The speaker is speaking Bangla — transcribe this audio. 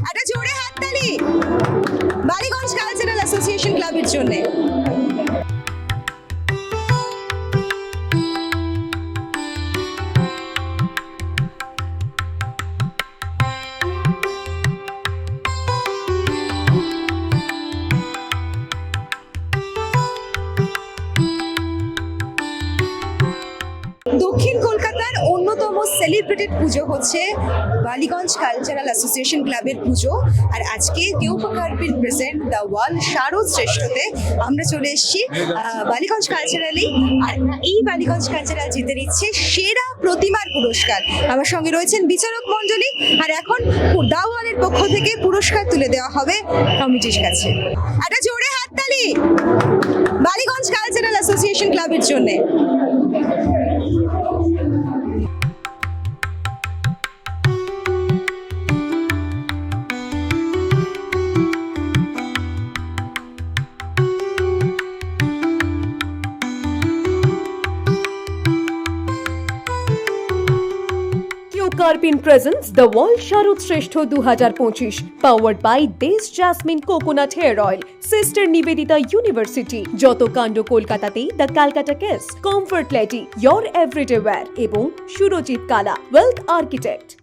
একটা জোরে হাততালি। বালিগঞ্জ কালচারাল অ্যাসোসিয়েশন ক্লাবের জন্য। দক্ষিণ কলকাতার অন্যতম সেলিব্রেটেড পুজো হচ্ছে বালিগঞ্জ কালচারাল অ্যাসোসিয়েশন ক্লাবের পুজো। আর আজকে কেউপাকার্পিন প্রেজেন্ট দ্য ওয়ার্ল্ড শারদ শ্রেষ্ঠতে আমরা চলে এসেছি বালিগঞ্জ কালচারালি আর এই বালিগঞ্জ কালচারাল জিতে নিচ্ছে সেরা প্রতিমার পুরস্কার। আমার সঙ্গে রয়েছেন বিচারক মণ্ডলী, আর এখন দাওয়ালের পক্ষ থেকে পুরস্কার তুলে দেওয়া হবে কমিটির কাছে। একটা জোরে হাততালি বালিগঞ্জ কালচারাল অ্যাসোসিয়েশন ক্লাবের জন্য। Carpin presents the World Sharud Shrestho 2025 powered by Base Jasmine Coconut Hair Oil, Sister Nivedita University, যত কাণ্ড কলকাতাতেই the Calcutta case comfort lady your everyday wear এবং সুরজিৎ কালা ওয়েলথ আর্কিটেক্ট